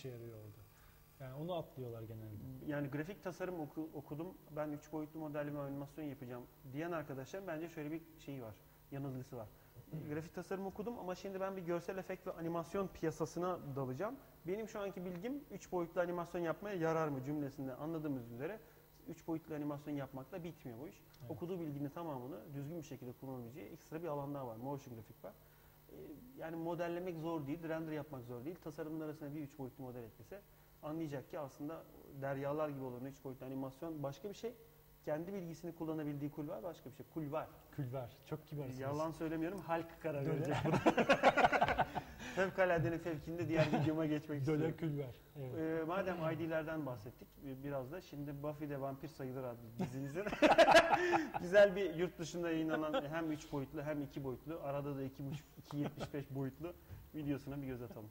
işe yarıyor orada. Yani onu atlıyorlar genelde. Yani grafik tasarım oku- okudum. Ben 3 boyutlu modelleme animasyon yapacağım diyen arkadaşlarım bence şöyle bir şeyi var. Yanılgısı var. Grafik tasarım okudum ama şimdi ben bir görsel efekt ve animasyon piyasasına dalacağım. Benim şu anki bilgim 3 boyutlu animasyon yapmaya yarar mı cümlesinde anladığımız üzere 3 boyutlu animasyon yapmakla bitmiyor bu iş. Evet. Okuduğu bilginin tamamını düzgün bir şekilde kullanabileceği ekstra bir alan daha var. Motion grafik var. Yani modellemek zor değil, render yapmak zor değil. Tasarımın arasına bir 3 boyutlu model eklese anlayacak ki aslında deryalar gibi olan 3 boyutlu animasyon başka bir şey. Kendi bilgisini kullanabildiği kul var, başka bir şey. Kul var. Külver. Çok kibarsınız. Yalan söylemiyorum, halk karar verecek. Fevkaladenin fevkinde diğer videoma geçmek istiyorum. külver. Evet. Ee, madem ID'lerden bahsettik e, biraz da şimdi Buffy'de Vampir Sayılır adlı dizimizin güzel bir yurt dışında yayınlanan hem 3 boyutlu hem 2 boyutlu arada da 2.5 2.75 boyutlu videosuna bir göz atalım.